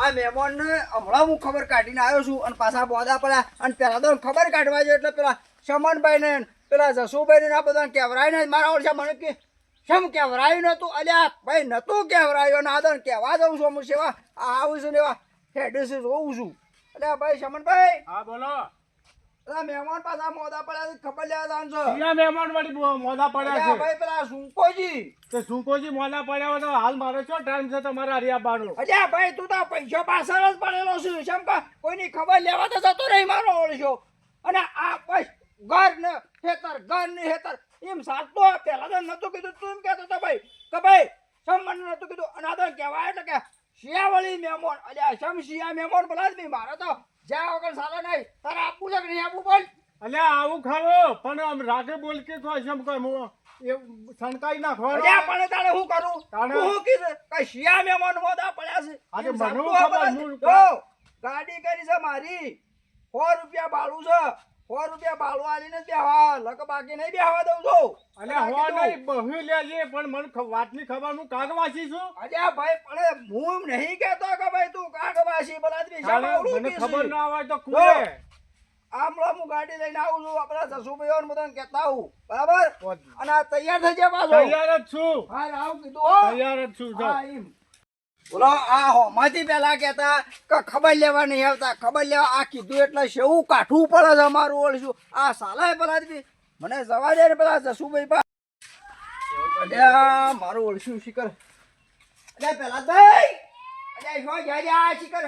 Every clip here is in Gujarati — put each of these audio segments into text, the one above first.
આ મહેમાનને હમણાં હું ખબર કાઢીને આવ્યો છું અને પાછા બોધા પડ્યા. અને પેલા તો ખબર કાઢવા જોઈએ એટલે પેલા શમનભાઈ ને પેલા જસુભાઈ ને આ બધા કહેવરાય ને મારા ઓળખા મને કે, શમ કહેવરાયું નતું અલ્યા, ભાઈ નતું કહેવરાયું અને આદન કહેવા દઉં છું હું સેવા. આવું છું ને એવા હેડ જોઉં છું. અલ્યા, ભાઈ, શમનભાઈ. હા, બોલો. મહેમાન પાછા મોદા પડ્યા ખબર લેવા જાણ છો મહેમાન વાળી મોદા પડ્યા અલ્યા છે. ભાઈ પેલા સુંકોજી તો સુકોજી મોદા પડ્યા તો હાલ મારો છો ટાઈમ છે તમારા હરિયાબાનો. અલ્યા ભાઈ તું તો પૈસા પાછળ જ પડેલો છું. શમ કા કોઈની ખબર લેવા તો જતો રહી મારો ઓળશો. અને આ બસ ઘર ને ખેતર ઘર ને એમ સાચતો પેલા તો નતું કીધું. તું એમ કહેતો હતો ભાઈ કે ભાઈ સમ મને નતું કીધું? અને આ તો કહેવાય એટલે કે શિયાવળી મહેમાન અલ્યા શમ શિયા મહેમાન બોલા જ નહીં મારે તો જ્યાં વગર સારા નહીં. તારે આપવું છે કે નહીં આપવું બોલ અલ્યા આવું ખાવો પણ આમ રાગે બોલ કે તો એમ કહે એ શણકાઈ નાખવાનો અલ્યા પણ તારે શું કરું? તાણે- હું શું કીધું? કે શિયા મહેમાન મોદા પડ્યા છે? આજે મને ખબર, હું- ગાડી કરી છે મારી. સો રૂપિયા ભાડું છે. સો રૂપિયા ભાડું આલીને જ બેહવા. લક બાકી નહીં બેહવા દઉં છું. અને હો નહીં બહુ લેજે પણ મને વાતની ખબર હું કાગ વાંચી છું. અરે ભાઈ પણ હું નહીં કહેતો કે ભાઈ તું કાગવાસી તારે બાવડું મને ખબર ના હોય તો કુએ આમળો હું ગાડી લઈને આવું છું આપણા જસુભાઈઓ ને બધાને કહેતા આવું. બરાબર? અને તૈયાર થઈ જાય પાછો. તૈયાર જ છું. હા આવું કીધું હો. તૈયાર જ છું. હા, એમ. બોલો, આ હોમાંથી પેલા કહેતા કે ખબર લેવા નહીં આવતા. ખબર લેવા, આ કીધું એટલે શેવું કાઠું પડે છે અમારું ઓળશું. આ સાલા પેલા મને જવા દે ને પેલા જસુભાઈ પા મારું ઓળશું શિકર અરે પેલા ભાઈ અરે શું જાય શિખર.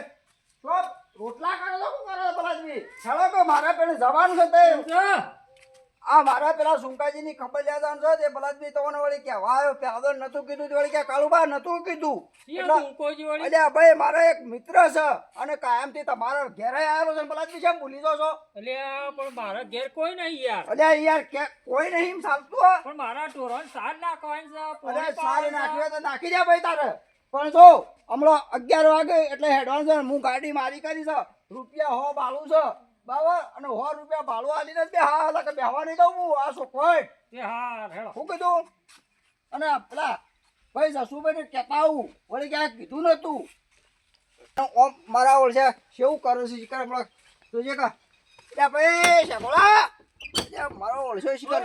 તો રોટલા કરો તો શું કરો પેલા ચાલો કે મારા પેલે જવાનું છે તે આ મારા પેલા સુંકાજીની ખબર લેતા છે તે બલાદમી તમને વળી કે વાયો તો નતું કીધું વળી કે કાળુબા નતું કીધું. એટલે- ભાઈ મારો એક મિત્ર છે અને કાયમથી તમારા ઘેરે આવેલો છે બલાદમી છે ભૂલી દો છો? અલ્યા પણ મારા ઘેર કોઈ નહીં યાર. અલ્યા યાર કે કોઈ નહીં ચાલતું પણ મારા ઢોરણ સાર નાખવાની છે અરે સાર સારી નાખ્યું તો નાખી દે ભાઈ તારે. પણ જો હમણાં અગિયાર વાગે એટલે હેડવાન છે હું ગાડી મારી કરી છે રૂપિયા હો બાલું છે. બરાબર અને હો રૂપિયા ભાડું આલીને બે હા એટલે કે બેહવા નહીં દઉં હું આ કોઈ તે હા હેડો શું કીધું? અને પેલા ભાઈ જસુભાઈ ને કહેતા આવું. વળી ક્યાંક કીધું નતું ઓમ મારા ઓળશે કેવું કરે છે શિકાર હમણાં જોજે કા ભાઈ શકોળા મારો ઓળશે શિકાર.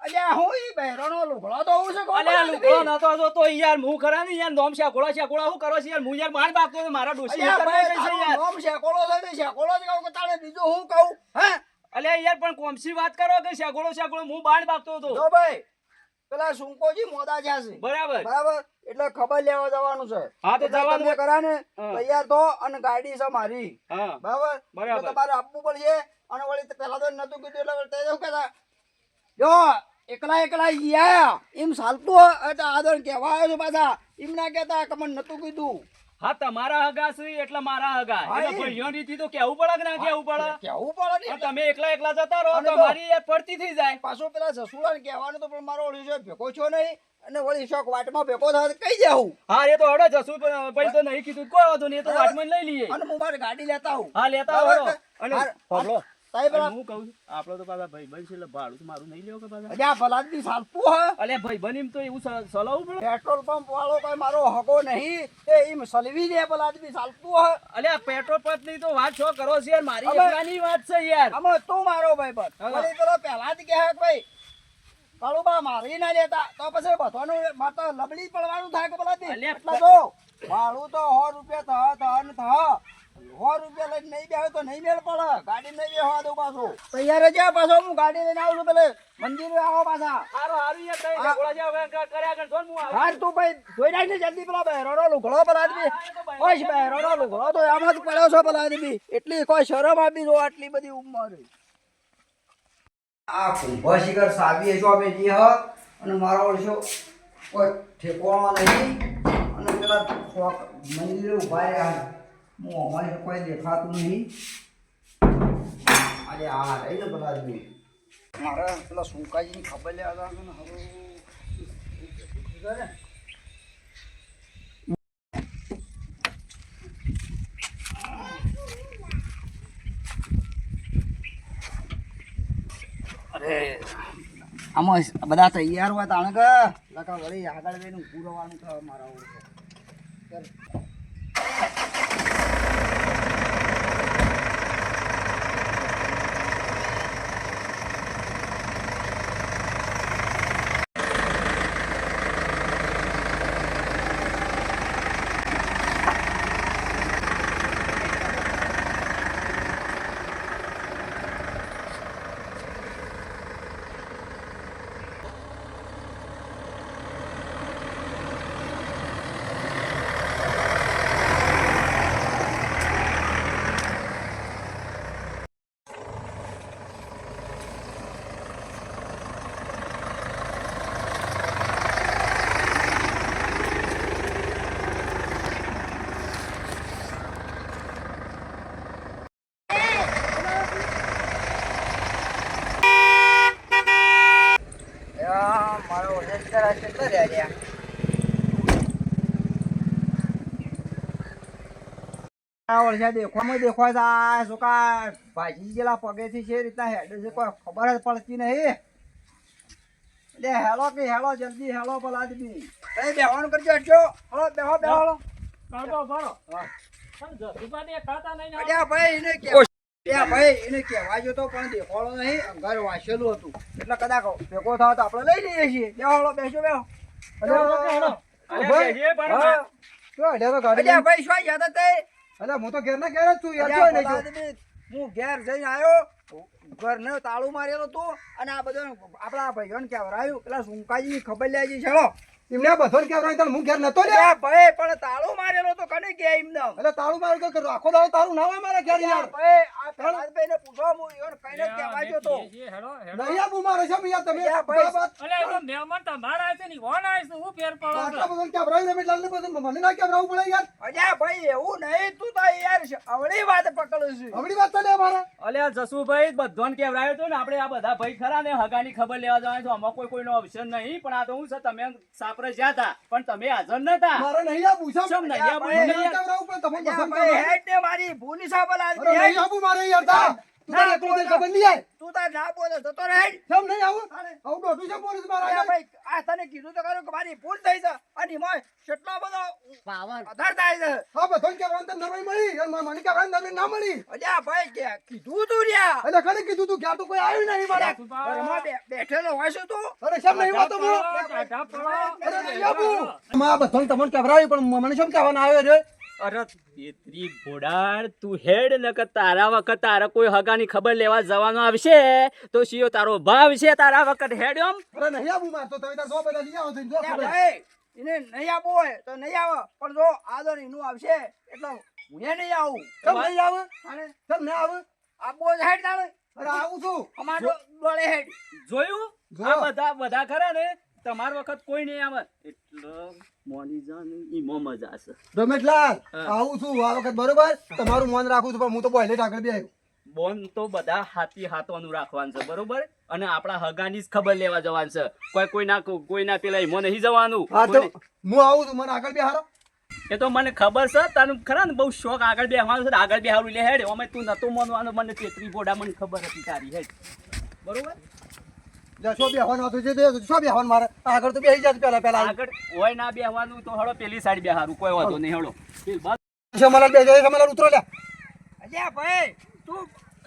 અલ્યા હું ઈ બહેરાનો લુગડો તો હું છે કોણ અલ્યા લુગડો નતો તો તો યાર હું ખરા ને યાર નોમ હું કરો છે યાર? હું યાર માર બાપતો તો મારા અલ્યા છે યાર. નામ શેકોળો છે તે શેકોળો જ કહું કે તારે બીજું હું કહું? હે? અલ્યા યાર પણ કોમસી વાત કરો કે શેકોળો શેકોળો? હું બાણ બાપતો હતો. જો ભાઈ પેલા સુંકોજી મોદા છે. બરાબર. બરાબર? એટલે ખબર લેવા જવાનું છે. હા, તો જવાનું કરા ને. તૈયાર થો અને ગાડી છે મારી. હા. બરાબર? બરાબર. તમારે આપવું પડશે. અને વળી પેલા તો નતું કીધું એટલે તે જો એકલા એકલા ઈ એમ ચાલતું આદર કહેવા આવ્યો છું પાછા. એમ ના કહેતા કે મને નતું કીધું. હા તમારા હગા છે એટલે મારા હગા. એટલે ભૈયોની તો કેવું પડે કે ના કેવું પડે? કેવું પડે ને. તમે એકલા એકલા જતા રહો તો મારી યાર પડતી થઈ જાય. પાછો પેલા સસુરાને કહેવાનું તો પણ મારો ઓળી છે ભેગો છો નહીં. અને વળી શોખ વાટમાં ભેગો થાય કઈ જાઉં હા એ તો હડો જસુ ભાઈ તો નહીં કીધું. કોઈ વાંધો નહીં એ તો વાટમાં લઈ લઈએ. અને હું મારી ગાડી લેતા આવું. હા લેતા આવો. અને તાઈ પેલા હું કહું આપણો તો પાછા ભાઈ ભાઈ છે એટલે ભાડું મારું નહીં લેવો કે પાછા? અલ્યા ભલાદની ચાલતું હોય અલ્યા ભાઈ બની તો એવું સ- પડે. પેટ્રોલ પંપ વાળો કોઈ મારો હકો નહીં એ એમ સલવી દે પેલા આદમી ચાલતું હોય અલ્યા પેટ્રોલ પંપની તો વાત છો કરો છે યાર? મારી એકલાની વાત છે યાર. આમાં તું મારો ભાઈ હા. વળી પેલો પહેલા જ કહે ભાઈ કાળુબા મારી ના લેતા તો પછી બધાનું માતા લબડી પડવાનું થાય કે પેલા અલ્યા, એટલે જો ભાડું તો સો રૂપિયા થા થા ને થા. સો રૂપિયા લઈને નહીં બેહો તો નહીં મેળ પડે. ગાડી નહીં બેહવા દઉં પાછું. તૈયાર જ પાછો હું ગાડી લઈને આવું છું પેલે મંદિરે આવો પાછા. હારું હારું યાર તઈ હા. ઢોકળા કર્યા કર જોન હું હાર તું ભાઈ જોઈ નાખ ને જલ્દી પેલા બહેરોનો લુગડો પેલા આદમી. હા, બહેરો. ઓય લુગડો તો આમાં જ પડ્યો છો પેલા આદમી. એટલી કોઈ શરમ આપી દો આટલી બધી ઉંમર. આ કુંભ શિખર સાબી છો અમે જે હ અને મારો ઓળશો કોઈ ઠેકોણો નહીં. અને પેલા મંદિરે ઊભા રહ્યા હું અમારે કોઈ દેખાતું નહીં. આજે આ રહી ને બધા આદમી મારે પેલા સુકાજીની ખબર ને હવે અરે, આમાં બધા તૈયાર હોય તાણે કે લખા વળી આગળ જઈને ઊભું રહેવાનું છે મારા ઓળખે. વર્ષે દેખવામાં દેખવા જાય શું કા ભાજી ગયેલા પગેથી છે રીતના હેડે છે. કોઈ ખબર જ પડતી નહીં. એટલે હેલો કે હેલો જલ્દી હેલો પેલા આદમી તમે બેહવાનું કરજો હટજો હલો બેહો બેહો હલો કાઢો ભાડો હા. સમજો દુકાને ખાતા નહીં ને અલ્યા ભાઈ એને કે અલ્યા ભાઈ એને કહેવા જોતો પણ દેખાડો નહીં. અંગાર વાંચેલું હતું. એટલે કદાચ ભેગો થાવ તો આપણે લઈ લઈએ છીએ. બેહો હલો બેસજો બેહો. અલ્યા, બેસીએ પણ હા. અલ્યા ભાઈ શું યાદ હતા હું તો ઘેર ના ઘેર જ છું યાર આદમી, હું ઘેર જઈને આવ્યો ઘરને તાળું મારેલો તું અને આ બધું આપણા ભાઈઓને કહેવરાયું પેલા સુંકાજી ખબર લેજી ચલો એમને બધો કેવરાય હું ઘેર નતો લે ભાઈ પણ તાળું મારેલો તો કને કે એમને એટલે તાળું મારે કે આખો દાડો તારું ના હોય મારા ઘેર યાર? ભાઈ આ પ્રહલાદભાઈને પૂછો હું ઈવન કઈને કહેવા તો. જે- જે હેડો હેડો. નહીં આબુ મારે છે યાર તમે અલ્યા ભાઈ, બરાબર. અલે તો મહેમાન તમારા છે ને કોણ આવે છે હું ફેર પડો આટલા બધા કેવરાય ને એટલે મને ના કેવરાવું પડે યાર? અલ્યા ભાઈ એવું નહીં તું તો યાર અવળી વાત પકડું છું. આવડી વાત ચાલે મારા અલ્યા જસુભાઈ બધોને કેવડાવ્યો હતો ને આપણે આ બધા ભાઈ ખરા ને હગાની ખબર લેવા જવાય તો આમાં કોઈ કોઈનો ઓપ્શન નહીં પણ આ તો હું છે તમે સાપરે જ્યાં હતા પણ તમે હાજર નતા મારે નહીં આબુ છે ચમ નહીં ના. હેડ ને મારી ભૂલી સાબલ હેડ. આબુ મારે યાર તા તું તારે એકલો જઈને ખબર નહીં આય તું તાર ના બોલે જતો રહે હેડ. કેમ નહીં આવું? આવું દોઢું છે છું મારા. ભાઈ આ તને કીધું તો ખરું કે મારી ભૂલ થઈ છે. અને એમાં કેટલો બધો આધાર થાય છે. હા બધો કેવરાય તો નવાઈ મળી? અને મને કેવરાય નવાઈ ના મળી? અલ્યા ભાઈ કે કીધું તું રહ્યા. એટલે કને કીધું તું? ઘેર તો કોઈ આવ્યું નહીં મારા. ઘરમાં બેઠેલો હોય છે તું. અરે શેમ નહીં વાતો બોલો. અરે નહીં આબુ માં બધો તમને કેવરાયું પણ મને શેમ કહેવાના આવ્યો રે અરે તેત્રી ઘોડાડ તું હેડ ન કે તારા વખત તારા કોઈ હગાની ખબર લેવા જવાનો આવશે તો શિયો તારો ભાવ છે તારા વખત હેડ એમ. અરે નહીં આબુ માર તો તમે તાર સો બધા લઈ આવો તો જો ખબર. એને નહીં આપવું હોય તો નહીં આવે. પણ જો આદર એનું આવશે એટલે હું એ નહીં આવું. નહીં આવે? અને આવે? આપવો જ હેડ અરે આવું છું. અમારો ડોળે હેડ. જોયું? આ બધા બધા ખરા ને? તમાર વખત કોઈ નહીં આવે. એટલે મોની જાન ઈમો મજા છે. રમેશલાલ આવું છું આ વખત બરોબર? તમારું મન રાખું છું પણ હું તો પહેલે જ બી આવ્યો બોન તો બધા હાથી હાથવાનું રાખવાનું છે બરોબર? અને આપણા હગાની જ ખબર લેવા જવાનું છે. કોઈ કોઈના કોઈના પેલા ઈમો નહીં જવાનું. હા તો હું આવું છું મને આગળ બી હારો એ તો મને ખબર છે તારું ખરા ને બહુ શોખ આગળ બેહવાનો છે ને આગળ બેહારું લે હેડ. અમે તું નતો માનવાનો મને તેત્રી બોડા મને ખબર હતી તારી હેડ. બરોબર? જા બેહવાનું હતું? જે તે બેહવાનું મારે? આગળ તો બેહી જાય પેલા પેલા આગળ હોય ના બેહવાનું તો હળો પેલી સાઈડ બેહારું કોઈ વાંધો નહીં હળો. શમલાલ ઉતરો લે અલ્યા ભાઈ તું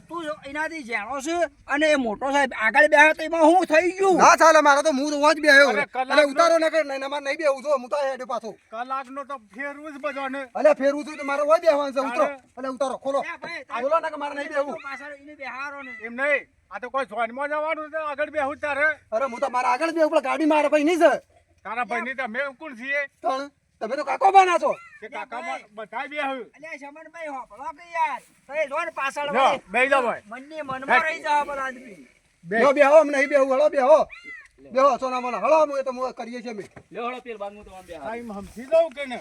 તું એનાથી જાણો છે અને એ મોટો સાહેબ આગળ બેહ્યો તો એમાં હું થઈ ગયું? ના ચાલે મારે તો હું જ બેહ્યો એટલે ઉતારો ને નહીં મારે નહીં બેહું છું હું તો હેડે પાછો. કલાક નો તો ફેરવું જ બધાને. અલ્યા ફેરવું છું તો મારે હોય બેહવાનું છે ઉતરો. તારે- એટલે ઉતારો ખોલો. અલ્યા બોલો ને કે મારે નહીં બેહવું. પાછળ એને બેહારો ને એમ નહીં. આ તો કોઈ જોઈનમાં જવાનું છે આગળ બેહું તારે. અરે હું તો મારા આગળ બેહું પણ ગાડી મારે ભાઈ નહીં છે. તારા ભાઈ તો અમે કોણ છીએ. તણ તમે તો કાકો બાના છો. કે કાકા બધા બેહું અલ્યા શમનભાઈ હોપળો કે યાર? તો જોન પાછળ ભાઈ બેહી ભાઈ. મનની મનમાં રહી જાવ પેલા આદમી. બે. બેહો બેહો અમને નહીં બેહું હળો બેહો. બેહો સોના મને હળો હું તો હું કરીએ છીએ અમે. લે હળો પેલ બાંધું તો આમ બેહારું આઈ સમજી દઉં કે ને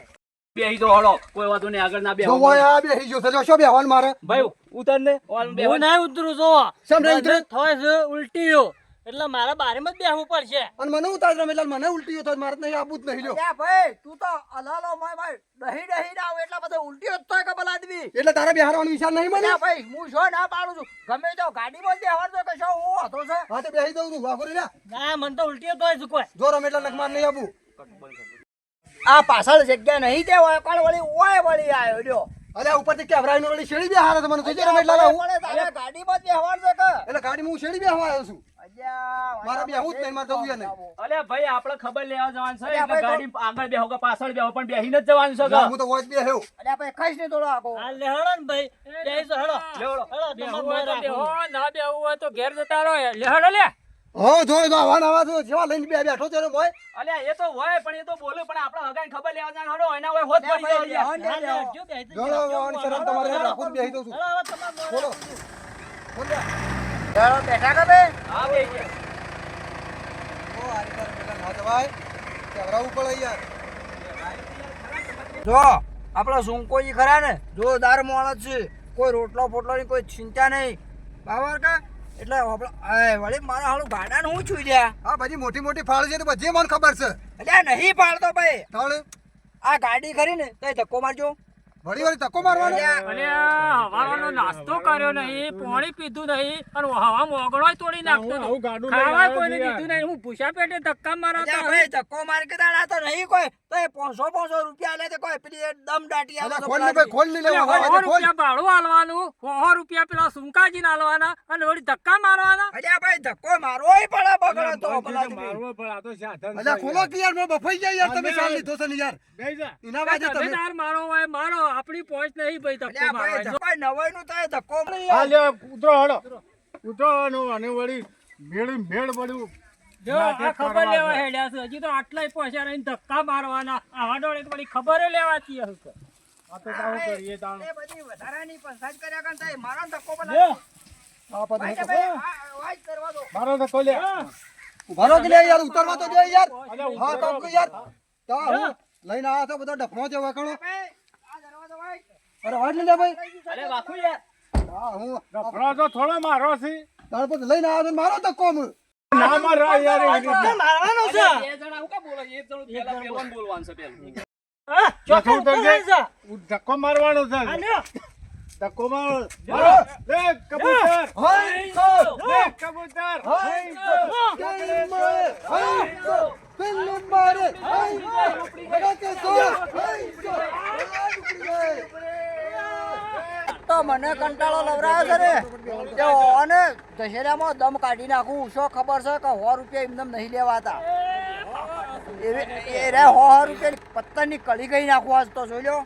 બેહી જો હળો. કોઈ વાંધો નહીં આગળ ના જો બેહો હોય આ બેહી જો સજો જો શું બેહવાનું મારે? ભાઈ ઉતર ને. ઓલ બેહો હું ના ઉતરું જો. શેમ નહીં ઉતરે? થાય છે ઉલટીઓ. એટલે મારે બારેમાં જ બેહવું પડશે. અને મને ઉતાર રમેલાલ મને ઉલટી થાય મારે નહીં આપવું જ નહીં લ્યો અલ્યા ભાઈ તું તો અલાલો માય ભાઈ દહી દહી ના આવ એટલા બધા ઉલટીઓ જ થાય કબલ આદમી એટલે તારે બેહારવાનો વિચાર નહીં મને? ભાઈ હું જો ના પાડું છું? ગમે તો ગાડીમાં જ બેહવાનું તો કશો હું હતો છે? હા તો બેહી દઉં છું વાઘો રે ના મને તો ઉલટીઓ થાય છે કોઈ. જો રમેલાલ નખમાર નહીં આપું. આ પાછળ જગ્યા નહીં તે હોય કોણ વળી ઓય વળી આવ્યો જો અરે ઉપરથી કેવરાઈ નો વળી શેડી બેહારે તમને મને જોજે રમેલાલ હું પણ તારે ગાડીમાં જ બેહવાનું છે કે? એટલે ગાડીમાં હું શેડી બેહવા આવ્યો છું. અલ્યા મારે જ નહીં, મારે જવું નહીં. અલ્યા ભાઈ આપણે ખબર લેવા જવાનું છે એટલે ગાડી આગળ બેહો કે પાછળ બેહો પણ બેહીને જ જવાનું છે કે? હું તો વોચ બેહ્યો. અલ્યા ભાઈ ખાઈશ ને થોડો આગો આ લેહડો ને ભાઈ. હેડો હોય તો બેહો, ના બેહવું તો ઘેર જતા રહો લે લે. હા જો જો આવા નવા જો જેવા લઈને બે બેઠો છે ભાઈ અલ્યા એ તો હોય પણ એ તો બોલે પણ આપણે હગાઈ ખબર લેવા જાણ હળો એના હોય હોત પડી જાય યાર. બેહો ને, હા, બેહો. લેજો, બેસી જો જાઓ. વાવાની શરમ તમારે રાખું બેહી દઉં છું હેડો, બોલો બોલ. ચાલો બેઠા કે હા બેહી ગયા. ઓ આરી પર પેલા ના જવાય કેવરાવું પડે યાર જો આપણા સુંકોજી ખરા ને જોરદાર માણસ છે કોઈ રોટલો ફોટલો ની કોઈ ચિંતા નહીં બાબર કે એટલે આપણે વળી મારા હાલું ગાડાને હું છું લ્યા? હા પછી મોટી મોટી ફાળ છે તો બધી મને ખબર છે. એટલે નહીં ફાળતો ભાઈ. આ ગાડી કરીને તો ધક્કો મારજો. વળી વળી તકો મારવાનો? અલે હવાનો નાસ્તો કર્યો નહીં પાણી પીધું નહીં અને હવા મોગળો તોડી નાખતો આવું- હતો. ગાડું ખાવા કોઈને દીધું નહીં હું ભૂસા પેટે ધક્કા મારા હતા. ભાઈ ધક્કો માર કે દાડા તો નહીં કોઈ. તો એ પાંચસો પાંચસો રૂપિયા લે તે કોઈ. પેલી દમ દાટી આલે ખોલ ને ભાઈ ખોલ નહીં લેવા ખોલ રૂપિયા ભાડું આલવાનું 100 રૂપિયા પેલા સુંકાજીને આલવાના અને વળી ધક્કા મારવાના. અલ્યા ભાઈ ધક્કો મારવો પડે બગડો તો ભલા જાય, મારવો પડે, આ તો સાધન અલ્યા ખોલો કે યાર મે બફાઈ જાય યાર તમે ચાલ લીધો છે ને યાર. બેજા ઇના વાજે તમે. યાર મારો હોય મારો આપણી પહોંચ નહીં ભાઈ ધક્કો મારવાનો ભાઈ નવાઈ નું થાય ધક્કો મારે હા, લ્યો, ઉતરો હળો. ઉતરો અને અને વળી મેળ મેળ પડ્યું. જો આ ખબર લેવા હેડ્યા છે. હજી તો આટલાય પહોંચ્યા રહીને ધક્કા મારવાના. આવા ડોળે વળી ખબર લેવાતી હશે. આ તો તાવું કરીએ તાણ. એ બધી વધારાની પંચાયત કર્યા કરતા થાય મારો ધક્કો જો, આ પદ ભાઈ મૂકો. ભાઈ આ વાત કરવા દો. મારો તો ખોલે ઊભા રહો લે યાર ઉતરવા તો દે યાર. હા ઉતરો. યાર. તા લઈને આયા તો બધા ડફણો છે વખણો ભાઈ આ દરવાજો ભાઈ અરે વાટ લે ભાઈ. અરે વાખુ યાર. હા હું ગભરો તો થોડો મારો છે. તાર પછી લઈને આવ્યો તો મારો તો કોમ. ના મારો યાર. મારવાનો છે. બે જણા હું કે બોલો એક જણો પેલા પેલોને બોલવાનું છે પેલું. હા, ચોખ્ખું. ધક્કો મારવાનો છે. ધક્કો મારો. મારો. લે કબૂતર. હાય તો લે કબૂતર. હાય તો હાય તો પેલી મારે તો મને કંટાળો લવરાયો છે રે ઓને દશેરામાં દમ કાઢી નાખું શું ખબર છે કે સો રૂપિયા એમને નહીં લેવાતા એ- એ રે સો રૂપિયા પત્તરની કળી ગઈ નાખું આજ તો જોઈ લો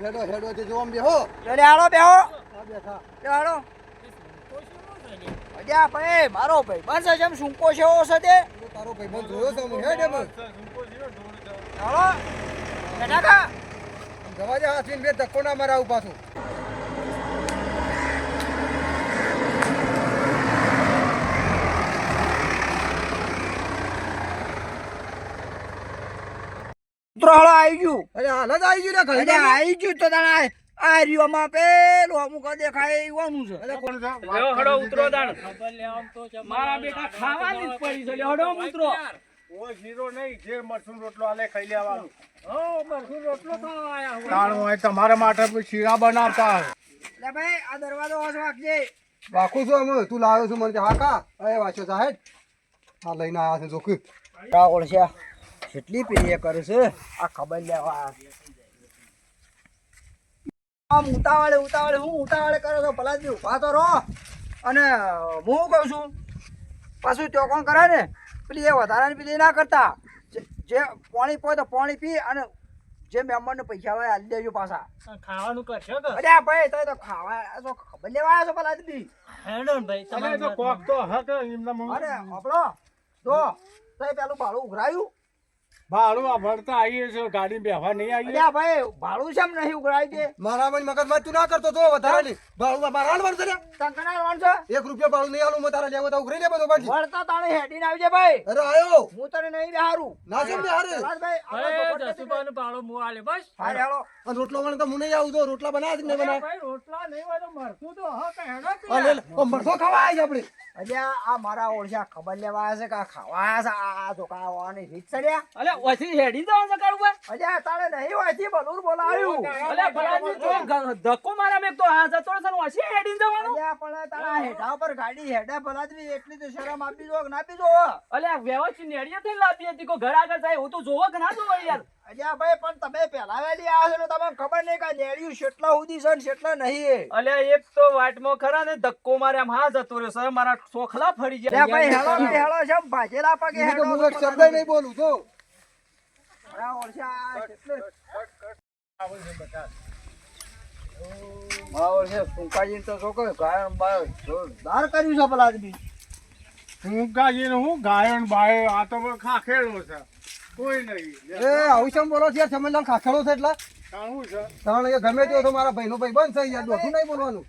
હેડો હેડો જે જોમ બેહો એટલે હાલો બેહો બેઠા હાલો અજા ભાઈ મારો ભાઈ બસ જેમ સૂંકો છે તે. તારો જોયો હું જવા દે હાથીને બે ધક્કો ના આવી ગયું. અરે હાલ જ આવી ગયું ને અરે આવી ગયું તો તાણા આ રીઓમાં પેલું અમુક દેખાય એવું છે. કોણ છે? લ્યો હળો ઉતરો દાણ ખબર લેવામાં તો મારા બેટા ખાવાની જ પડી છે. લ્યો હળો ઉતરો. ઓ શીરો નહીં જે મરચું રોટલો આલે ખાઈ લેવાનું. હો, મરઘું રોટલો ખાવા આયા હોય. તાણ હોય તમારા માટે શીરા બનાવતા. લે ભાઈ આ દરવાજો વાંચ વાગજે વાકું છું અમે તું લાવ્યો છું મને હાકા અરે વાંચો સાહેબ આ લઈને આવ્યા છે જોક કા ઓળશ્યા કેટલી પેઢીએ કરે છે? આ ખબર લેવા આમ ઉતાવળે ઉતાવળે હું ઉતાવળે કરો છો ભલા જ ઊભા તો રહો. અને હું શું કહું છું પાછું ચોકણ કોણ કરે ને? પેલી એ વધારાની પેલી ના કરતા. જે- પાણી પોય તો પાણી પી અને જે મેમ્બરને પૈસા હોય આલી દેજો પાછા. ખાવાનું કરશો અરે ભાઈ તમે તો ખાવા તો ખબર લેવા આવ્યા છો ભલા હેડો ભાઈ અરે તો કોક તો હક એમના અરે આપણો તો પેલું ભાડું ઉઘરાયું. ભાડું આ ભરતા આવીએ છે ગાડી બેહવા નહીં આવીએ. અલ્યા ભાઈ ભાડું છે નહીં ઉઘરાય છે? મારા મન મગજ તું ના કરતો તો વધારે ભાડું મારા હાલવાનું છે લ્યા. રોણ છે? એક રૂપિયા ભાડું નહીં આલું તારા લેવો તો ઉઘરી લે બધો બાજી વળતા તાણે હેડીને આવજે ભાઈ. અરે આયો. હું તને નહીં બેહારું. ના ને ભાઈ ભાડું મું આલે, બસ. હારે હાલો. અને રોટલો વણ તો હું નહીં આવું તો રોટલા બનાવે છે કે બનાવે? ભાઈ રોટલા નહીં હોય તો મરઘું તો હા કે હેડો કે આ ખાવા આપણે. અલ્યા આ મારા ઓળશા ખબર લેવા છે કે આ ખાવા છે? આ તો ધોકા આવવાની રીત છે લ્યા. અલ્યા ઓછી હેડી જવાનું છે કાળું અલ્યા તારે નહીં હોય બલૂર બોલાવ્યું. અલ્યા ભલાજી જો ધક્કો મારા મેં તો આ જતો રહેશે ઓછી હેડી જવાનું. અલ્યા પણ તારા હેઠા પર ગાડી હેડે ભલાદવી એટલી તો શરમ આપી દો કે ના આપી દો અલ્યા વ્યવસ્થિત નેડીએ થઈને લાવતી હતી કોઈ ઘર આગળ જાય હું તો જોવો કે ના જોવો યાર. અલ્યા ભાઈ પણ તમે પેલા વહેલી આવ્યા છો ને તમને ખબર નહીં કે નેડિયું શેટલા સુધી છે ને નહીં અલ્યા એક તો વાટમાં ખરા ને ધક્કો મારે આમ હા જતો રહ્યો સર મારા સોખલા ફરી અલ્યા ભાઈ હેળો ગયા ભાઈ હેળો છે ભાજેલા પગે એને તો હેડો હું એક શબ્દ નહીં બોલું જો. મારા ઓળશા કેટલે મારા ઓળશે ટૂંકાજીને તો ખાખેડો છે. એટલે? ગમે તે મારા મારા ભાઈનો ભાઈ બંધ થઈ યાર દોઢું નહીં બોલવાનું.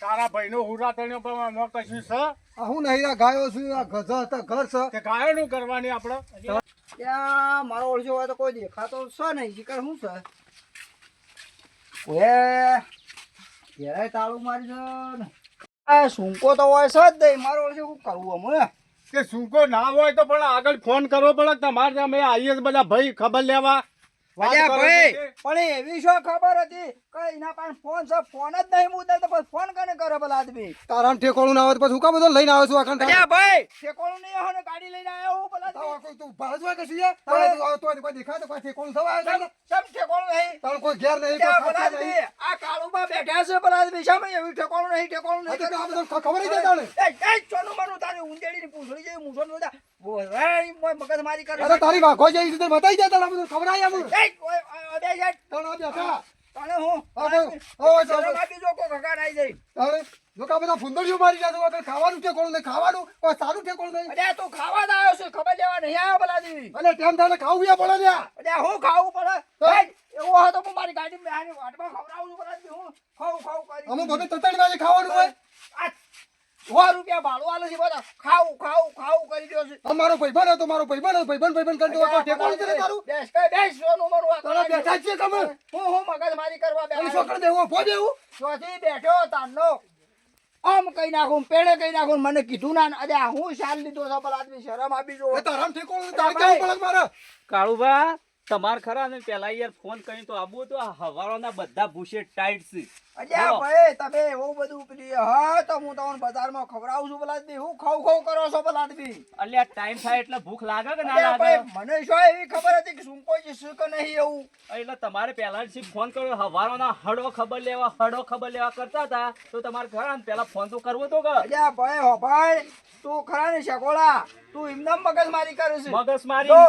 તારા ભાઈનો હુરા તણ્યો પણ આમાં કશું છે? હું નહીં આ ગાયો છું આ ગધ હતા ઘર છે. કે ગાયનું કરવાની આપણે? ત્યાં મારો ઓળશો હોય તો કોઈ દેખાતો છે નહીં. શિકાર શું છે? ઓએ ઘેરાય તાળું મારી છે ને. આ સૂંકો તો હોય છે જ નહીં. મારો ઓળશો શું કરવું હમણાં કે સૂકો ના હોય તો પણ આગળ ફોન કરવો પડે તમારે અમે આવીએ બધા ભાઈ ખબર લેવા. પણ એવી શું ખબર હતી? કે એના પાસે ફોન છે ફોન જ નહીં મુદ્દા તો પછી ફોન કને કરે પેલા આદમી ના આવે તો પછી હું કામ બધો લઈને આવ્યો છું આખા અલ્યા ભાઈ નહીં ને ગાડી લઈને આવ્યો હું આદમી. કોઈ તું કે શું? તારે તું કોઈ દેખાય તો કોઈ ઠેકોણું થવા આવ્યો છે? શેમ ઠેકોણું નહીં તારું કોઈ ઘેર નહીં, કોઈ પેલા આદમી, આ કાળુબા બેઠા છે પેલા આદમી શેમ એવું ઠેકોણું નહીં ઠેકોણું નહીં આ બધું ખબર જ નહીં એ, એ, ચોનું માનું તારી ઊંધેડીની પૂંછડી જેવી મૂછો ને બધા બોલાય, મોય મગજમારી કરે અરે તારી વાઘો જેવી રીતે બતાવી દે તારા બધું ખબર. એ, બે. તાણે બેઠા. હું? કોઈ બધા ફુંદડીઓ મારી જાય તો ખાવાનું ઠેકોણું નહીં, ખાવાનું કોઈ સારું ઠેકોણું નહીં. અલ્યા તું ખાવા જ આવ્યો છે ખબર લેવા નહીં આવ્યો દી અને થાય ખાવું બી પડે ને અલ્યા હું ખાવું પડે? એવું હોય તો હું મારી ગાડી બેહાડી વાટમાં ખવડાવું છું હું. ખાવું ખાવું કરી. અમુક ભગત તતડી વાગે ખાવાનું હોય સો રૂપિયા ભાડું આલે છે બધા. ખાવું ખાવું ખાવું કરી દ્યો છે. અમારો ભાઈબંધ હતો મારો ભાઈબંધ ભાઈબંધ ભાઈબંધ કરતો હતો ઠેકોણું છે તારું બેસ કઈ બેસ સોનું મારું આ તારા બેઠા છે તમે. હું હું મગજમારી કરવા અને બેઠો કરી દેવો આપો દેવું ચોથી બેઠો તારનો આમ કઈ નાખું પેડે કઈ નાખું મને કીધું ના અરે હું શાલ લીધો છે આદમી શરમ આપી જો તારામ ઠેકોણું તારે કેવું પડે મારે? કાળુભા તમાર ખરા ને? પેલા યાર ફોન કરી તો આબુ તો હવારોના બધા ભૂસે ટાઈટ છે. અલ્યા ભાઈ તમે એવું બધું પેલી હા તો હું તમને બજારમાં ખવડાવું છું આદમી હું ખાવ ખાવ કરો છો આદમી અલ્યા ટાઈમ થાય એટલે ભૂખ લાગે કે ના લાગે? મને શું એવી ખબર હતી કે શું કોઈ જશે કે નહીં એવું? એટલે તમારે પહેલા જ ફોન કર્યો. હવારોના હડો ખબર લેવા હડો ખબર લેવા કરતા હતા. તો તમારે ખરા ને પેલા ફોન તો કરવો તો કે? અલ્યા ભાઈ હો ભાઈ તું ખરા ને શકોળા? તું એમને મગજ મારી કરે છે. મગજ મારી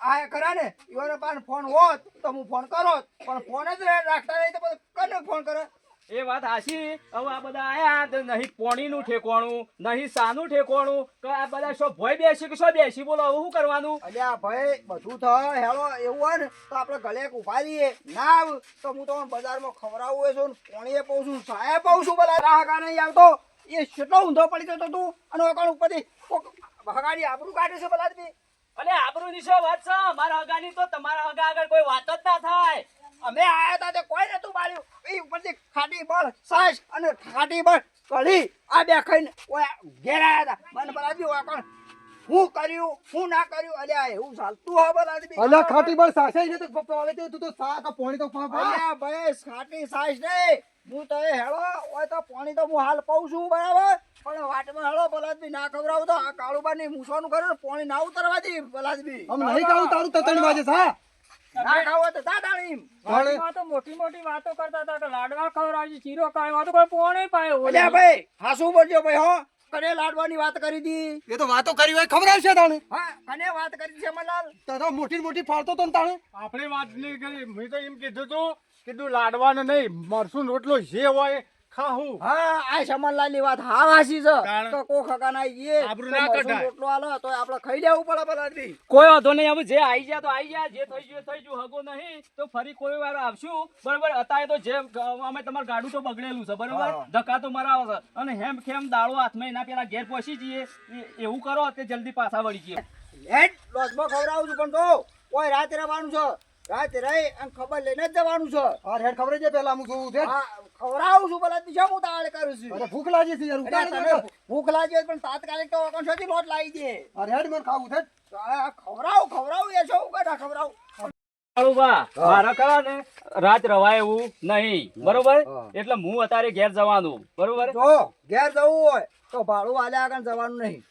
આ ખરા ને? ઈવોને પાસે ફોન હોત તો હું ફોન કરો પણ ફોન જ રાખતા નહીં તો પછી કને ફોન કરે? એ વાત હાશી હવે આ બધા આયા તો નહીં પોણીનું ઠેકોણું નહીં સાનું ઠેકોણું કે આ બધા શું ભય બેસી કે શું બેસી? બોલો હવે શું કરવાનું? આ ભય બધું થાય હેલો એવું હોય ને તો આપણે ગળે એક ઊભા રહીએ. ના આવ તો હું તમને બજારમાં ખવડાવું હોય છું પોણીએ પાઉં છું સાહેબ પાઉં છું બધા રાહકા નહીં આવતો. એ કેટલો ઊંધો પડી જતો તું અને ઉપરથી ભગાડી આબરૂ કાઢે છે પેલા અલે આબરૂની વાત છે? મારા હગાની તો તમારા હગા આગળ કોઈ વાત જ ના થાય. અમે આયા તા તે કોઈ નતું માર્યું એ ઉપરથી ખાટી બળ સાસ અને ખાટી બળ કઢી આ બે ખાઈને ઓય ઘેર આયા હતા મને આદમી ઓકાણ હું કર્યું હું ના કર્યું? અલ્યા એવું ચાલતું હોય પેલા આદમી. ખાટી બળ સાસે ને તો પપ્પા આવે તું તો આ પોણી તો પા. ભાઈ. ખાટી સાસ ને હું તો હેળો હોય તો પાણી તો હું હાલ પાઉં છું બરાબર? પણ વાટમાં હળો પલાદ બી ના ખવડાવું તો આ કાળુબા ની મૂસવાનું કરે પાણી ના ઉતરવા દે પલાદ બી આમ નહીં ખાવું તારું તતડી વાગે છે, ના ખાવો તો તા તાણી તાણે તો મોટી મોટી વાતો કરતા હતા કે લાડવા ખવડાવજો ચીરો ખાવા તો કોઈ પોણે પાયો અલ્યા ભાઈ હાસુ બોલજો ભાઈ હો. કને લાડવાની વાત કરી દી? એ તો વાતો કરી હોય ખબર આવશે તાણે. હા કને વાત કરી છે મલાલ? તો તો મોટી મોટી ફાળતો તો તાણે. આપણે વાત નહીં કરી મેં તો એમ કીધું તું કીધું લાડવાનું નહીં મરસું રોટલો જે હોય ખાવું હા આ શમનલાલની વાત હા વાસી છે તો કો ખકા ના ગયે આબરૂ ના કઢાય. રોટલો આલો તો આપણે ખાઈ લેવું પડે બલાડી કોઈ વાંધો નહીં હવે જે આઈ ગયા તો આઈ ગયા જે થઈ ગયું થઈ ગયું હગો નહીં તો ફરી કોઈ વાર આવશું. બરાબર અત્યારે તો જે અમે તમારું ગાડું તો બગડેલું છે બરોબર. ધક્કા તો મરાવો છે. અને હેમ ખેમ દાળો હાથમાં એના પેલા ઘેર પહોંચી જઈએ. એવું કરો તે જલ્દી પાછા વળી જઈએ. હેડ લોસમાં ખવડાવું છું પણ તો કોઈ રાત રહેવાનું છે. રાત રહી અને ખબર લઈને જ જવાનું છે. હા હેડ ખબર છે પેલા હું જોઉં છે? ખવડાવું છું પેલા બીજા હું તાળ કરું છું. અરે ભૂખ લાગી છે યાર. ભૂખ લાગી પણ તાત્કાલિક તો ઓકણ છોથી લોટ લાવી દે. અરે હેડ મને ખાવું છે. ખવડાવું ખવડાવું એ છો કટા ખવડાવું. રાત રવાય એવું નહીં. બરોબર? એટલે હું અત્યારે ઘેર જવાનું. બરોબર? જો ઘેર જવું હોય તો ભાડું આલ્યા આગળ જવાનું નહીં.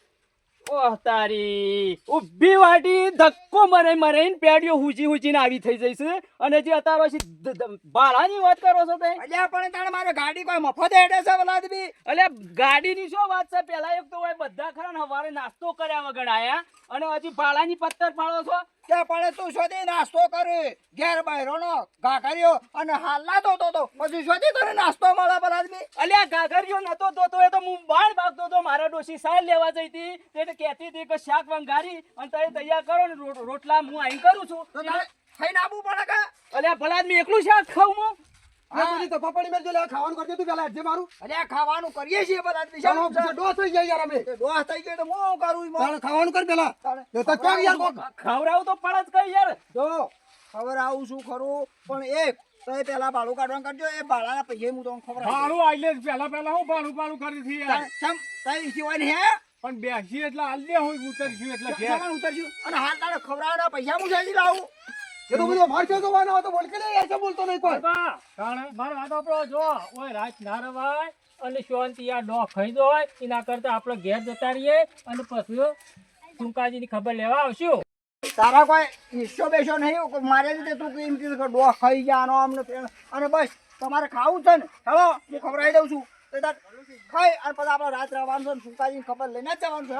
ઓહ તારી ઊભી વાટી ધક્કો મરે મરે પેડીઓ હુજી હુજીને આવી થઈ જઈશ અને જે અત્યારે પછી વાત કરો છો તે? અલ્યા પણ તાણે મારે ગાડી કોઈ મફત હેડે છે પેલા બી અલ્યા ગાડીની શું વાત છે? પહેલા એક તો હોય બધા ખરા ને હવારે નાસ્તો કર્યા વગર આયા. અને હજી બાળાની પથ્થર પાડો છો? ત્યાં પડે તું શોધી નાસ્તો કરે. ઘેર બહેરોનો ઘા કર્યો અને હાલના તો તો. પછી શોધી તને નાસ્તો મળે પર આદમી? અલ્યા ઘાઘરિયો નતો તો એ તો હું બાર ભાગતો તો મારા ડોશી સાર લેવા જઈ હતી. તો કહેતી હતી કે શાક વંગારી અને તમે તૈયાર કરો ને. રોટલા હું અહીં કરું છું. ખાઈને આવવું પડે કે? અલ્યા ભલા આદમી એકલું શાક ખાવું હું? બધી તો પપડી મેલ લે ખાવાનું કરજે તું પેલા હેડ જે મારું. અલ્યા ખાવાનું કરીએ છીએ બધા ચાલો ડોસ થઈ જાય યાર અમે. ડોસ થઈ ગયો તો હું કરું તાણે ખાવાનું કર પેલા. એ તો કેમ યાર ખવરાવ તો પડે જ કઈ યાર. જો. ખબર છું ખરું? પણ એક તો એ પેલા ભાડું કાઢવાનું કરજો એ ભાડાના પૈસા હું તમને ખબર. ભાડું આઈલે પેલા પેલા હું ભાડું ભાડું કરી થી યાર. ચમ તઈ હોય ને હે? પણ બેસી એટલે દે હું ઉતરશું એટલે કે. ઉતરશું. અને હાલ તારે ખવરાવના પૈસા હું જઈ લાવું. એ તો બધો મારશે તો વાના તો બોલ કે લે એસે બોલતો નહીં કોઈ? બા, મારો વાત આપણો જો ઓય રાત ના રવાય અને શાંતિ આ ડો ખાઈ દો એના કરતા આપણે ઘેર જતા રહીએ અને પછી ટૂંકાજીની ખબર લેવા આવશું. તારા કોઈ હિસ્સો બેસો નહીં? મારે રીતે તું કેમ કે ડો ખાઈ જાનો અમને. અને બસ તમારે ખાવું છે ને? હેલો હું ખવડાવી દઉં છું. ખાઈ અને પછી આપણે રાત રહેવાનું છે ને સુકાજીની ખબર લઈને જ જવાનું છે